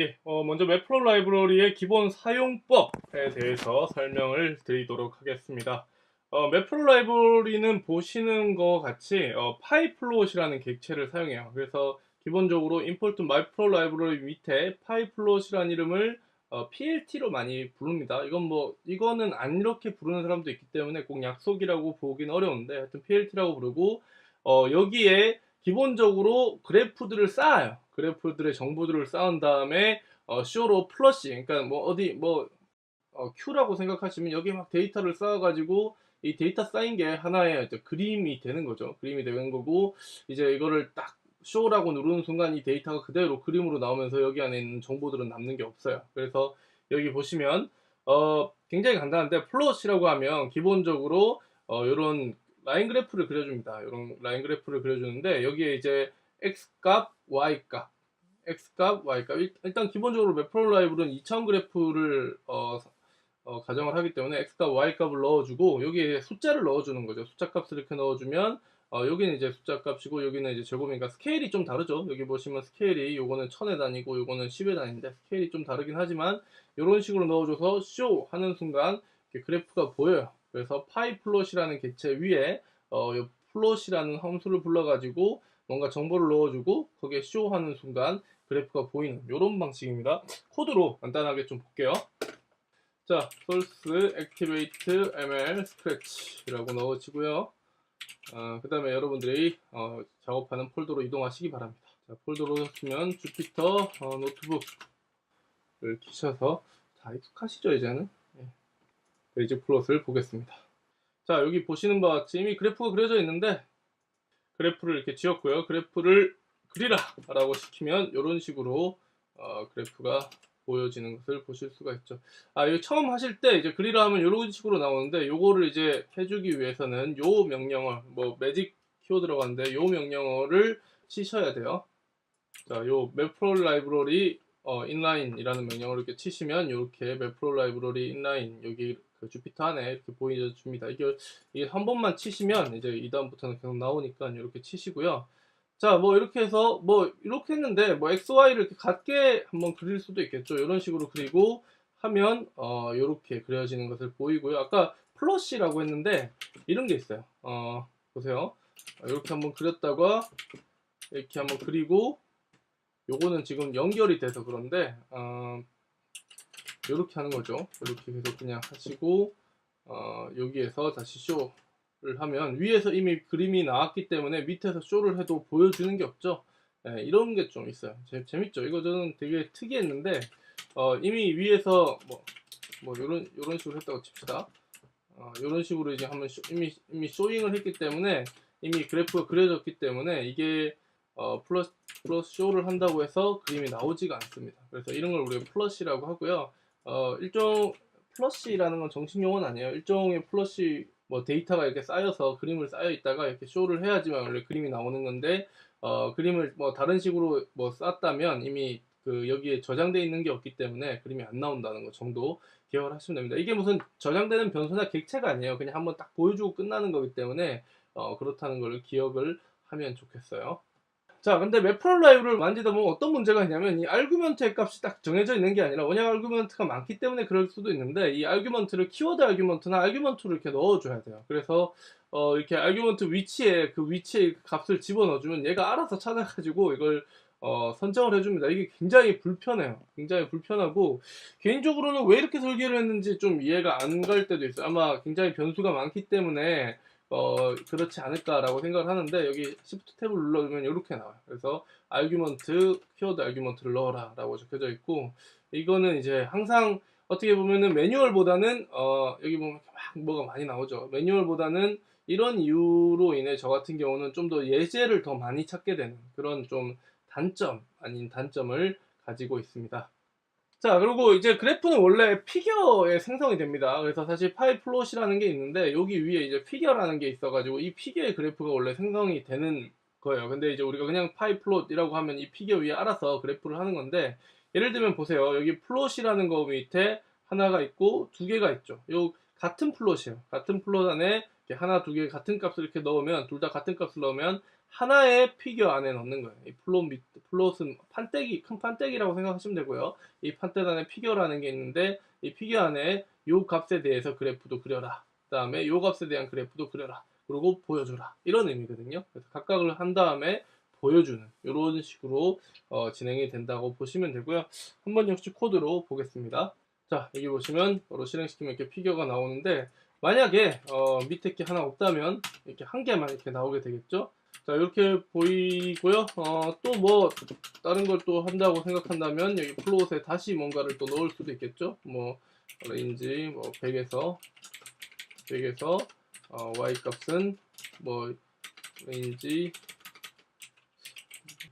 예, 어, 먼저 맵프로 라이브러리의 기본 사용법에 대해서 설명을 드리도록 하겠습니다. 어, 맵프로 라이브러리는 보시는 것 같이 어, 파이플롯이라는 객체를 사용해요. 그래서 기본적으로 import mypro 라이브러리 밑에 파이플롯이라는 이름을 어, PLT로 많이 부릅니다. 이건 뭐 이거는 안 이렇게 부르는 사람도 있기 때문에 꼭 약속이라고 보긴 어려운데 하여튼 PLT라고 부르고 어, 여기에 기본적으로 그래프들을 쌓아요. 그래프들의 정보들을 쌓은 다음에 어, 쇼로 플러시 그러니까 뭐 어디 뭐 어, Q라고 생각하시면 여기 막 데이터를 쌓아가지고 이 데이터 쌓인 게 하나의 이제 그림이 되는 거죠. 그림이 되는 거고 이제 이거를 딱 쇼라고 누르는 순간 이 데이터가 그대로 그림으로 나오면서 여기 안에 있는 정보들은 남는 게 없어요. 그래서 여기 보시면 어, 굉장히 간단한데 플롯이라고 하면 기본적으로 어, 이런 라인 그래프를 그려줍니다. 이런 라인 그래프를 그려주는데 여기에 이제 x 값, y 값, x 값, y 값. 일- 일단 기본적으로 맵프로 라이브는 2차원 그래프를 어, 어, 가정을 하기 때문에 x 값, y 값을 넣어주고 여기에 숫자를 넣어주는 거죠. 숫자 값을 이렇게 넣어주면 어, 여기는 이제 숫자 값이고 여기는 이제 제곱이니까 스케일이 좀 다르죠. 여기 보시면 스케일이 요거는 천의 단위고 요거는 10의 단위인데 스케일이 좀 다르긴 하지만 이런 식으로 넣어줘서 쇼 하는 순간 그래프가 보여요. 그래서 파이 플롯이라는 객체 위에 어, 요 플롯이라는 함수를 불러가지고 뭔가 정보를 넣어주고 거기에 쇼 하는 순간 그래프가 보이는 이런 방식입니다. 코드로 간단하게 좀 볼게요. 자, source activate ml scratch라고 넣어주고요. 그 다음에 여러분들이 어, 작업하는 폴더로 이동하시기 바랍니다. 자, 폴더로 오시면 주피터 어, 노트북을 키셔서 다 익숙하시죠 이제는? 예. 베이지 플롯을 보겠습니다. 자 여기 보시는 바와 같이 이미 그래프가 그려져 있는데 그래프를 이렇게 지었고요. 그래프를 그리라 라고 시키면 이런 식으로 어, 그래프가 보여지는 것을 보실 수가 있죠. 아, 이거 처음 하실 때 이제 그리라 하면 이런 식으로 나오는데 요거를 이제 해주기 위해서는 요 명령어 뭐 매직 키워 들어가는데 요 명령어를 치셔야 돼요. 자, 요 맵프로 라이브러리 어, 인라인이라는 명령어를 이렇게 치시면 이렇게 맵프로 라이브러리 인라인 여기 그 주피터 안에 이렇게 보여줍니다. 이게 이게 한 번만 치시면 이제 이 다음부터는 계속 나오니까 이렇게 치시고요. 자, 뭐 이렇게 해서 뭐 이렇게 했는데 뭐 x, y를 이렇게 같게 한번 그릴 수도 있겠죠. 이런 식으로 그리고 하면 어 이렇게 그려지는 것을 보이고요. 아까 플러시라고 했는데 이런 게 있어요. 어 보세요. 어, 이렇게 한번 그렸다가 이렇게 한번 그리고 요거는 지금 연결이 돼서 그런데 어 이렇게 하는 거죠. 이렇게 계속 그냥 하시고 어 여기에서 다시 쇼를 하면 위에서 이미 그림이 나왔기 때문에 밑에서 쇼를 해도 보여주는 게 없죠. 예, 이런 게 좀 있어요. 재, 재밌죠. 이거 저는 되게 특이했는데 어, 이미 위에서 뭐, 뭐 이런 이런 식으로 했다고 칩시다. 어, 이런 식으로 이제 한번 쇼- 이미 이미 쇼잉을 했기 때문에 이미 그래프가 그려졌기 때문에 이게 어, 플러스 플러스 쇼를 한다고 해서 그림이 나오지가 않습니다. 그래서 이런 걸 우리가 플러시라고 하고요. 어, 일종 플러시라는 건 정식 용어는 아니에요. 일종의 플러시 뭐 데이터가 이렇게 쌓여서 그림을 쌓여 있다가 이렇게 쇼를 해야지만 원래 그림이 나오는 건데 어, 그림을 뭐 다른 식으로 뭐 쌓았다면 이미 그 여기에 저장되어 있는 게 없기 때문에 그림이 안 나온다는 거 정도 기억을 하시면 됩니다. 이게 무슨 저장되는 변수나 객체가 아니에요. 그냥 한번 딱 보여주고 끝나는 거기 때문에 어, 그렇다는 걸 기억을 하면 좋겠어요. 자, 근데 맵프로 라이브를 만지다 보면 어떤 문제가 있냐면 이 알규먼트의 값이 딱 정해져 있는 게 아니라 원형 알규먼트가 많기 때문에 그럴 수도 있는데 이 알규먼트를 키워드 알규먼트나 알규먼트로 이렇게 넣어줘야 돼요. 그래서 어, 이렇게 알규먼트 위치에 그 위치에 그 값을 집어넣어주면 얘가 알아서 찾아가지고 이걸 어, 선정을 해줍니다. 이게 굉장히 불편해요. 굉장히 불편하고 개인적으로는 왜 이렇게 설계를 했는지 좀 이해가 안 갈 때도 있어요. 아마 굉장히 변수가 많기 때문에 어, 그렇지 않을까라고 생각을 하는데 여기 Shift 탭을 눌러주면 이렇게 나와요. 그래서 아규먼트, 키워드 아규먼트를 넣어라 라고 적혀져 있고 이거는 이제 항상 어떻게 보면은 매뉴얼보다는 어, 여기 보면 막 뭐가 많이 나오죠. 매뉴얼보다는 이런 이유로 인해 저 같은 경우는 좀 더 예제를 더 많이 찾게 되는 그런 좀 단점 아닌 단점을 가지고 있습니다. 자, 그리고 이제 그래프는 원래 피겨에 생성이 됩니다. 그래서 사실 파이 플롯이라는 게 있는데 여기 위에 이제 피겨라는 게 있어 가지고 이 피겨의 그래프가 원래 생성이 되는 거예요. 근데 이제 우리가 그냥 파이 플롯이라고 하면 이 피겨 위에 알아서 그래프를 하는 건데 예를 들면 보세요. 여기 플롯이라는 거 밑에 하나가 있고 두 개가 있죠. 요 같은 플롯이에요. 같은 플롯 안에 하나 두 개 같은 값을 이렇게 넣으면 둘 다 같은 값을 넣으면 하나의 피규어 안에 넣는 거예요. 이 플롯 밑 플롯은 판때기 큰 판때기라고 생각하시면 되고요. 이 판때기 안에 피규어라는 게 있는데 이 피규어 안에 요 값에 대해서 그래프도 그려라. 그 다음에 요 값에 대한 그래프도 그려라. 그리고 보여줘라. 이런 의미거든요. 그래서 각각을 한 다음에 보여주는 이런 식으로 어, 진행이 된다고 보시면 되고요. 한번 역시 코드로 보겠습니다. 자 여기 보시면 바로 실행시키면 이렇게 피규어가 나오는데 만약에 어, 밑에 게 하나 없다면 이렇게 한 개만 이렇게 나오게 되겠죠. 자 이렇게 보이고요. 어, 또 뭐 다른 걸 또 한다고 생각한다면 여기 플롯에 다시 뭔가를 또 넣을 수도 있겠죠. 뭐 레인지 뭐 100에서 100에서 어, y 값은 뭐 레인지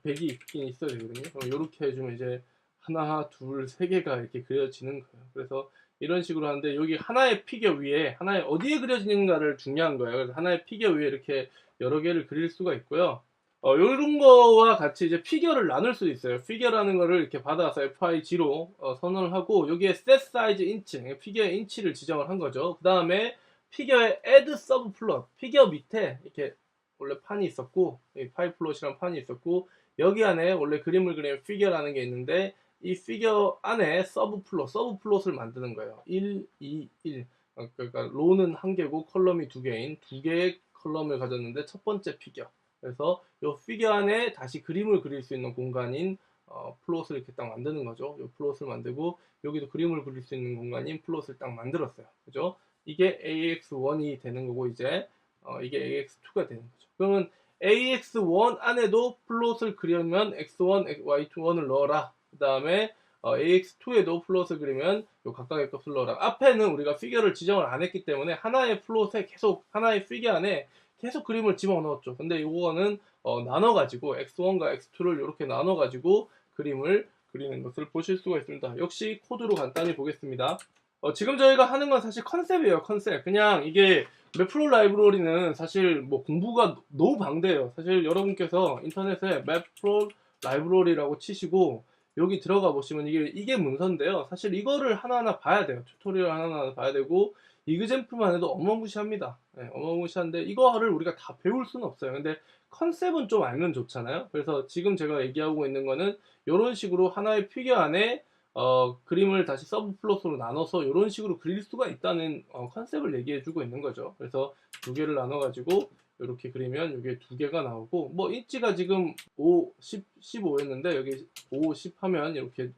100이 있긴 있어야 되거든요. 이렇게 해주면 이제 하나, 둘, 세 개가 이렇게 그려지는 거예요. 그래서 이런 식으로 하는데 여기 하나의 피겨 위에 하나의 어디에 그려지는가를 중요한 거예요. 그래서 하나의 피겨 위에 이렇게 여러 개를 그릴 수가 있고요. 어, 이런 거와 같이 이제 피겨를 나눌 수도 있어요. 피겨라는 거를 이렇게 받아서 FIG로 어, 선언을 하고 여기에 set size 인치, 피겨의 인치를 지정을 한 거죠. 그 다음에 피겨의 add sub plot, 피겨 밑에 이렇게 원래 판이 있었고 이 파이 플롯이란 판이 있었고 여기 안에 원래 그림을 그리는 피겨라는 게 있는데 이 피겨 안에 서브 플롯, 서브 플롯을 만드는 거예요. 1, 2, 1. 어, 그러니까 로는 한 개고 컬럼이 두 개인 두 개의 컬럼을 가졌는데 첫 번째 피겨. 그래서 이 피겨 안에 다시 그림을 그릴 수 있는 공간인 어, 플롯을 이렇게 딱 만드는 거죠. 이 플롯을 만들고 여기도 그림을 그릴 수 있는 공간인 플롯을 딱 만들었어요. 그죠? 이게 AX1이 되는 거고 이제 어, 이게 AX2가 되는 거죠. 그러면 AX1 안에도 플롯을 그리면 X1, Y21을 넣어라. 그 다음에 어, AX2에도 플롯을 그리면 요 각각의 값을 넣어라. 앞에는 우리가 피겨를 지정을 안 했기 때문에 하나의 플롯에 계속 하나의 피겨 안에 계속 그림을 집어넣었죠. 근데 이거는 어, 나눠가지고 X1과 X2를 이렇게 나눠가지고 그림을 그리는 것을 보실 수가 있습니다. 역시 코드로 간단히 보겠습니다. 어, 지금 저희가 하는 건 사실 컨셉이에요, 컨셉. 그냥 이게 맵프로 라이브러리는 사실 뭐 공부가 너무 방대해요. 사실 여러분께서 인터넷에 맵프로 라이브러리라고 치시고 여기 들어가 보시면 이게 이게 문서인데요. 사실 이거를 하나하나 봐야 돼요. 튜토리얼 하나하나 봐야 되고 이그젠플만 해도 어마무시합니다. 네, 어마무시한데 이거를 우리가 다 배울 수는 없어요. 근데 컨셉은 좀 알면 좋잖아요. 그래서 지금 제가 얘기하고 있는 거는 이런 식으로 하나의 피겨 안에 어, 그림을 다시 서브 플롯으로 나눠서 이런 식으로 그릴 수가 있다는 어, 컨셉을 얘기해주고 있는 거죠. 그래서 두 개를 나눠가지고 이렇게 그리면 이게 두 개가 나오고 뭐 인치가 지금 5, 10, 15였는데 여기 5, 10 하면 이렇게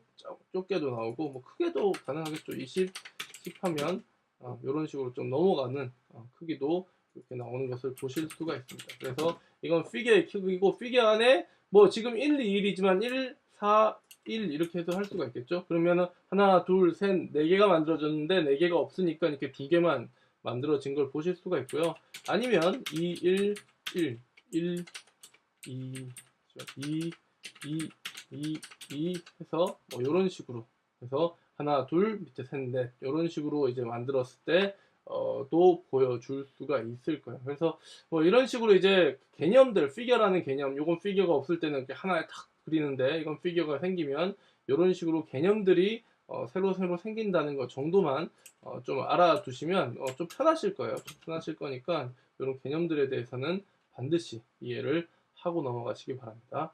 좁게도 나오고 뭐 크게도 가능하겠죠. 20, 10 하면 어, 이런 식으로 좀 넘어가는 어, 크기도 이렇게 나오는 것을 보실 수가 있습니다. 그래서 이건 피겨의 크기고 피겨 안에 뭐 지금 1, 2, 1이지만 1, 4, 1 이렇게 해서 할 수가 있겠죠. 그러면은 하나, 둘, 셋, 네 개가 만들어졌는데 네 개가 없으니까 이렇게 두 개만 만들어진 걸 보실 수가 있고요. 아니면 2, 1, 1, 1, 2, 2, 2, 2, 2 해서 뭐 이런 식으로 해서 하나, 둘, 밑에 셋, 넷 이런 식으로 이제 만들었을 때 어, 또 보여줄 수가 있을 거예요. 그래서 뭐 이런 식으로 이제 개념들, 피겨라는 개념, 요건 피겨가 없을 때는 이렇게 하나에 탁 그리는데 이건 피겨가 생기면 이런 식으로 개념들이 어, 새로 새로 생긴다는 것 정도만 어, 좀 알아두시면 어, 좀 편하실 거예요. 좀 편하실 거니까 이런 개념들에 대해서는 반드시 이해를 하고 넘어가시기 바랍니다.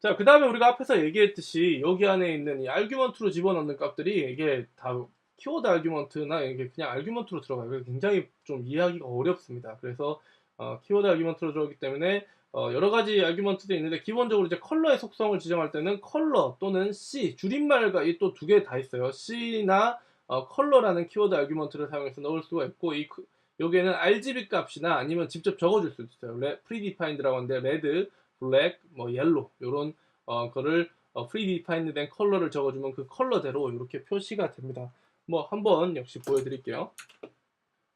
자, 그 다음에 우리가 앞에서 얘기했듯이 여기 안에 있는 이 알규먼트로 집어넣는 값들이 이게 다 키워드 알규먼트나 이게 그냥 알규먼트로 들어가요. 굉장히 좀 이해하기가 어렵습니다. 그래서 어, 키워드 알규먼트로 들어오기 때문에 어, 여러 가지 알규먼트도 있는데 기본적으로 이제 컬러의 속성을 지정할 때는 컬러 또는 C 줄임말과 이 또 두 개 다 있어요. C나 어, 컬러라는 키워드 알규먼트를 사용해서 넣을 수가 있고 이 그- 여기에는 RGB 값이나 아니면 직접 적어줄 수도 있어요. 레, 프리디파인드라고 하는데 레드, 블랙, 뭐 옐로 이런 어, 거를 어, 프리디파인드 된 컬러를 적어주면 그 컬러대로 이렇게 표시가 됩니다. 뭐 한번 역시 보여드릴게요.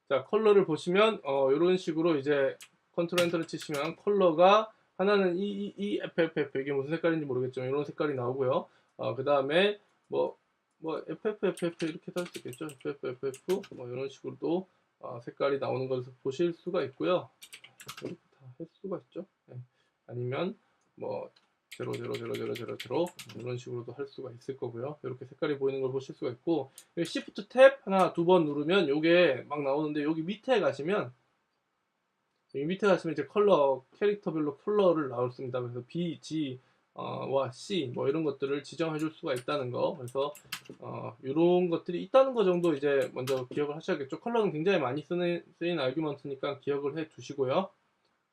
자 컬러를 보시면 어, 이런 식으로 이제 컨트롤 엔터를 치시면 컬러가 하나는 이, 이, 이 FFF 이게 무슨 색깔인지 모르겠지만 이런 색깔이 나오고요. 어, 그 다음에 뭐, 뭐 FFFF 이렇게 할 수 있겠죠. FFFF 뭐 이런 식으로도 어, 색깔이 나오는 것을 보실 수가 있고요. 이렇게 다 할 수가 있죠. 네. 아니면 뭐0 0 0 0 0 0 0 이런 식으로도 할 수가 있을 거고요. 이렇게 색깔이 보이는 걸 보실 수가 있고 Shift 탭 하나 두 번 누르면 요게 막 나오는데 여기 밑에 가시면 밑에 가시면 이제 컬러 캐릭터별로 컬러를 있습니다. 그래서 B, G, 어, 와 C 뭐 이런 것들을 지정해 줄 수가 있다는 거. 그래서 어, 이런 것들이 있다는 거 정도 이제 먼저 기억을 하셔야겠죠. 컬러는 굉장히 많이 쓰는, 쓰인 아규먼트니까 기억을 해 두시고요.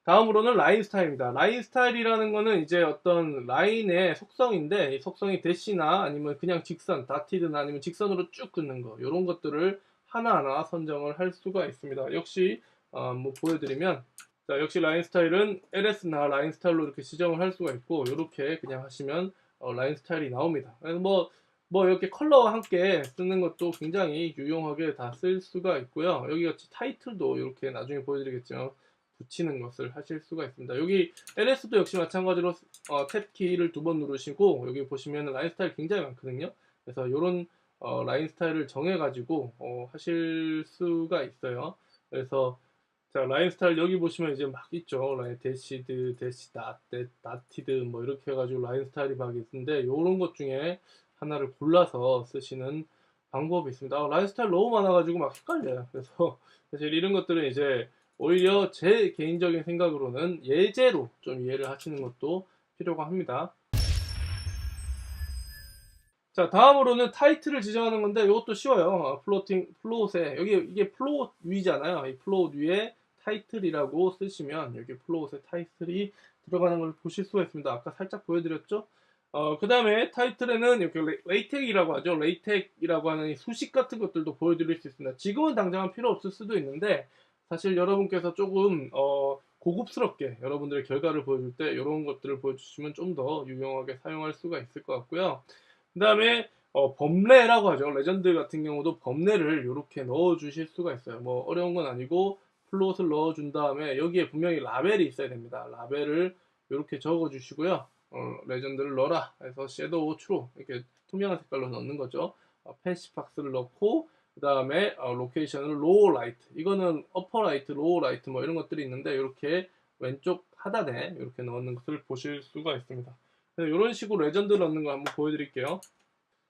다음으로는 라인 스타일입니다. 라인 스타일이라는 거는 이제 어떤 라인의 속성인데 이 속성이 대시나 아니면 그냥 직선 다티드나 아니면 직선으로 쭉 긋는 거. 이런 것들을 하나하나 선정을 할 수가 있습니다. 역시 어, 뭐 보여드리면 자, 역시 라인 스타일은 LS나 라인 스타일로 이렇게 지정을 할 수가 있고, 이렇게 그냥 하시면 어, 라인 스타일이 나옵니다. 그래서 뭐, 뭐 이렇게 컬러와 함께 쓰는 것도 굉장히 유용하게 다 쓸 수가 있고요. 여기 같이 타이틀도 이렇게 나중에 보여드리겠지만, 붙이는 것을 하실 수가 있습니다. 여기 LS도 역시 마찬가지로 어, 탭 키를 두 번 누르시고, 여기 보시면 라인 스타일 굉장히 많거든요. 그래서 이런 어, 라인 스타일을 정해가지고 어, 하실 수가 있어요. 그래서 자, 라인 스타일 여기 보시면 이제 막 있죠. 라인 대시드, 대시 다, 데, 다티드 뭐 이렇게 해가지고 라인 스타일이 막 있는데 이런 것 중에 하나를 골라서 쓰시는 방법이 있습니다. 아, 라인 스타일 너무 많아가지고 막 헷갈려요. 그래서 사실 이런 것들은 이제 오히려 제 개인적인 생각으로는 예제로 좀 이해를 하시는 것도 필요가 합니다. 자, 다음으로는 타이틀을 지정하는 건데 이것도 쉬워요. 플로팅, 플롯에 여기 이게 플롯 위잖아요. 이 플롯 위에 타이틀이라고 쓰시면 여기 플로웃의 타이틀이 들어가는 걸 보실 수가 있습니다. 아까 살짝 보여드렸죠? 어, 그 다음에 타이틀에는 이렇게 레, 이텍이라고 하죠. 레이텍이라고 하는 수식 같은 것들도 보여드릴 수 있습니다. 지금은 당장은 필요 없을 수도 있는데 사실 여러분께서 조금 어, 고급스럽게 여러분들의 결과를 보여줄 때 이런 것들을 보여주시면 좀 더 유용하게 사용할 수가 있을 것 같고요. 그 다음에 어, 범례라고 하죠. 레전드 같은 경우도 범례를 이렇게 넣어 주실 수가 있어요. 뭐 어려운 건 아니고 플롯을 넣어준 다음에 여기에 분명히 라벨이 있어야 됩니다. 라벨을 이렇게 적어 주시고요. 어, 레전드를 넣어라 해서 섀도우 트루 이렇게 투명한 색깔로 넣는 거죠. 어, 펜시 박스를 넣고 그 다음에 어, 로케이션을 로우 라이트 이거는 어퍼 라이트, 로우 라이트 뭐 이런 것들이 있는데 이렇게 왼쪽 하단에 이렇게 넣는 것을 보실 수가 있습니다. 이런 식으로 레전드를 넣는 거 한번 보여드릴게요.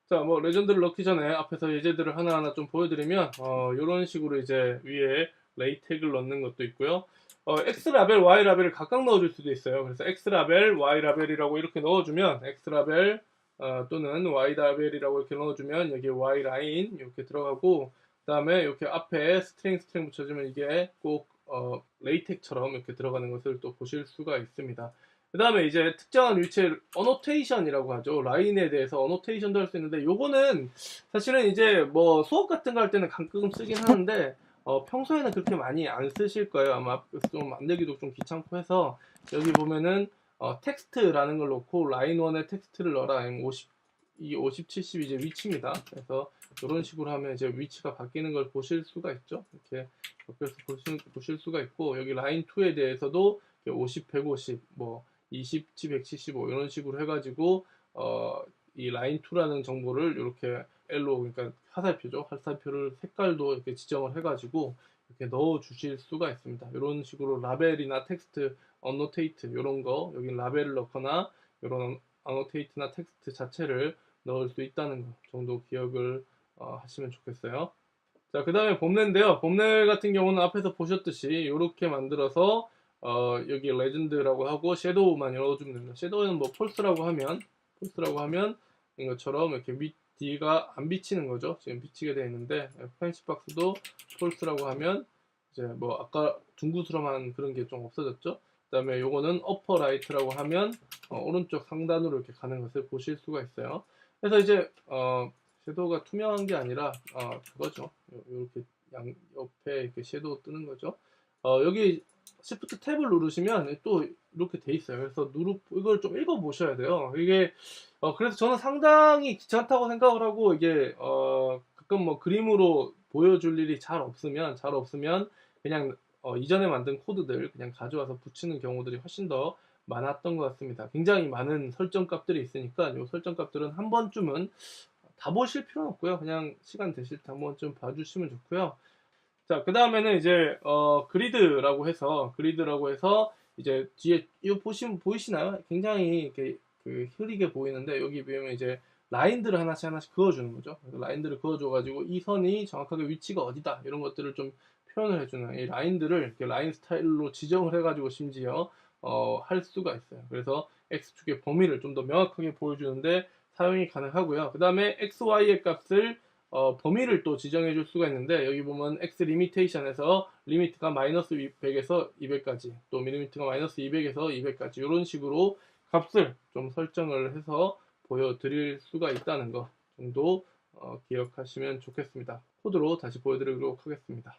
자, 뭐 레전드를 넣기 전에 앞에서 예제들을 하나하나 좀 보여드리면 어, 이런 식으로 이제 위에 레이텍을 넣는 것도 있고요. 어, X라벨, Y라벨을 각각 넣어줄 수도 있어요. 그래서 X라벨, Y라벨이라고 이렇게 넣어주면 X라벨 어, 또는 Y라벨이라고 이렇게 넣어주면 여기 Y라인 이렇게 들어가고 그 다음에 이렇게 앞에 스트링 스트링 붙여주면 이게 꼭 어, 레이텍처럼 이렇게 들어가는 것을 또 보실 수가 있습니다. 그 다음에 이제 특정한 위치에 어노테이션이라고 하죠. 라인에 대해서 어노테이션도 할 수 있는데 요거는 사실은 이제 뭐 수업 같은 거 할 때는 가끔 쓰긴 하는데 어, 평소에는 그렇게 많이 안 쓰실 거예요. 아마 좀 만들기도 좀 귀찮고 해서 여기 보면은 어, 텍스트라는 걸 놓고 라인 1에 텍스트를 넣어라. 50, 이 50, 70 이제 위치입니다. 그래서 이런 식으로 하면 이제 위치가 바뀌는 걸 보실 수가 있죠. 이렇게 옆에서 보실, 보실 수가 있고 여기 라인 2에 대해서도 50, 150, 뭐 20, 175 이런 식으로 해가지고 어, 이 라인 2라는 정보를 이렇게 L로 그러니까 화살표죠. 화살표를 색깔도 이렇게 지정을 해가지고 이렇게 넣어 주실 수가 있습니다. 이런 식으로 라벨이나 텍스트, 어노테이트 이런 거 여기 라벨을 넣거나 이런 어노테이트나 텍스트 자체를 넣을 수 있다는 거 정도 기억을 어, 하시면 좋겠어요. 자, 그 다음에 봄내인데요. 봄내 같은 경우는 앞에서 보셨듯이 이렇게 만들어서 어, 여기 레전드라고 하고 섀도우만 열어주면 됩니다. 섀도우는 뭐 폴스라고 하면 폴스라고 하면 이것처럼 이렇게 밑 D가 안 비치는 거죠. 지금 비치게 되어 있는데 펜시 박스도 폴스라고 하면 이제 뭐 아까 둥구스름한 그런 게 좀 없어졌죠. 그다음에 요거는 어퍼 라이트라고 하면 어, 오른쪽 상단으로 이렇게 가는 것을 보실 수가 있어요. 그래서 이제 어, 섀도우가 투명한 게 아니라 어, 그거죠. 이렇게 양 옆에 이렇게 섀도우 뜨는 거죠. 어, 여기 시프트 탭을 누르시면 또 이렇게 돼 있어요. 그래서 누르 이걸 좀 읽어 보셔야 돼요. 이게 어, 그래서 저는 상당히 귀찮다고 생각을 하고 이게 어, 가끔 뭐 그림으로 보여줄 일이 잘 없으면 잘 없으면 그냥 어, 이전에 만든 코드들 그냥 가져와서 붙이는 경우들이 훨씬 더 많았던 것 같습니다. 굉장히 많은 설정 값들이 있으니까 이 설정 값들은 한 번쯤은 다 보실 필요는 없고요. 그냥 시간 되실 때 한 번쯤 봐주시면 좋고요. 자, 그 다음에는 이제, 어, 그리드라고 해서, 그리드라고 해서, 이제 뒤에, 이거 보시면, 보이시나요? 굉장히 이렇게 그 흐리게 보이는데 여기 보면 이제 라인들을 하나씩 하나씩 그어주는 거죠. 라인들을 그어줘가지고 이 선이 정확하게 위치가 어디다 이런 것들을 좀 표현을 해주는 이 라인들을 이렇게 라인 스타일로 지정을 해가지고 심지어 어, 할 수가 있어요. 그래서 x축의 범위를 좀 더 명확하게 보여주는데 사용이 가능하고요. 그 다음에 xy의 값을 어, 범위를 또 지정해 줄 수가 있는데 여기 보면 x 리미테이션에서 리미트가 마이너스 100에서 200까지 또 미리미트가 마이너스 200에서 200까지 이런 식으로 값을 좀 설정을 해서 보여드릴 수가 있다는 거 정도 어, 기억하시면 좋겠습니다. 코드로 다시 보여드리도록 하겠습니다.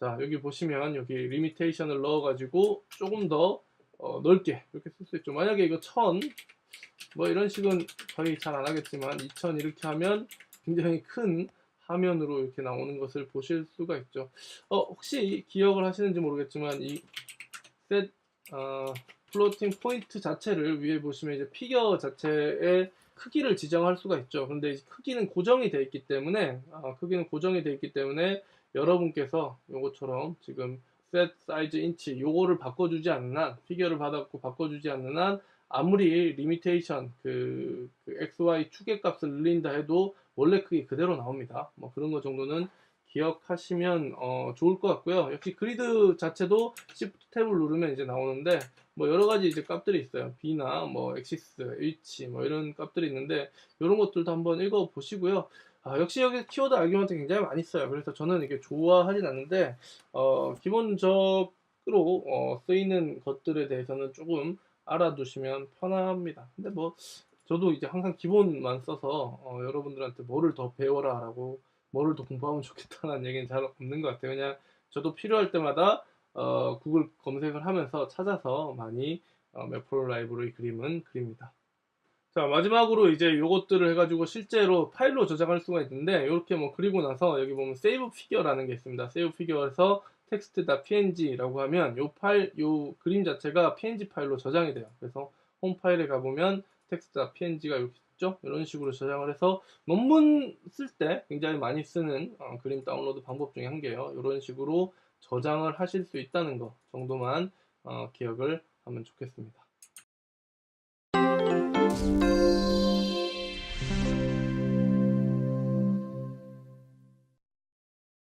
자 여기 보시면 여기 리미테이션을 넣어가지고 조금 더 어, 넓게 이렇게 쓸 수 있죠. 만약에 이거 1000뭐 이런 식은 거의 잘 안 하겠지만 2000 이렇게 하면 굉장히 큰 화면으로 이렇게 나오는 것을 보실 수가 있죠. 어, 혹시 기억을 하시는지 모르겠지만 이 셋, 어, 플로팅 포인트 자체를 위에 보시면 이제 피겨 자체의 크기를 지정할 수가 있죠. 그런데 이 크기는 고정이 되어 있기 때문에 아, 크기는 고정이 되어 있기 때문에 여러분께서 이것처럼 지금 셋 사이즈 인치 요거를 바꿔주지 않는 한 피겨를 받았고 바꿔주지 않는 한 아무리 리미테이션 그, 그 XY 추계값을 늘린다 해도 원래 크기 그대로 나옵니다. 뭐 그런 거 정도는 기억하시면 어, 좋을 것 같고요. 역시 그리드 자체도 Shift 탭을 누르면 이제 나오는데 뭐 여러 가지 이제 값들이 있어요. B나 뭐 엑시스, H 뭐 이런 값들이 있는데 이런 것들도 한번 읽어 보시고요. 아, 역시 여기 키워드 알기먼트 굉장히 많이 써요. 그래서 저는 이게 좋아하진 않는데 어, 기본적으로 어, 쓰이는 것들에 대해서는 조금 알아두시면 편합니다. 근데 뭐 저도 이제 항상 기본만 써서 어, 여러분들한테 뭐를 더 배워라 라고 뭐를 더 공부하면 좋겠다는 얘기는 잘 없는 것 같아요. 그냥 저도 필요할 때마다 어, 구글 검색을 하면서 찾아서 많이 어, 매프로 라이브러리 그림은 그립니다. 자 마지막으로 이제 요것들을 해가지고 실제로 파일로 저장할 수가 있는데 이렇게 뭐 그리고 나서 여기 보면 세이브 피겨라는 게 있습니다. 세이브 피겨에서 text.png라고 하면 요 파일, 요 그림 자체가 png 파일로 저장이 돼요. 그래서 홈 파일에 가보면 text.png가 이렇게 있죠. 이런 식으로 저장을 해서 논문 쓸 때 굉장히 많이 쓰는 어, 그림 다운로드 방법 중에 한 개예요. 이런 식으로 저장을 하실 수 있다는 거 정도만 어, 기억을 하면 좋겠습니다.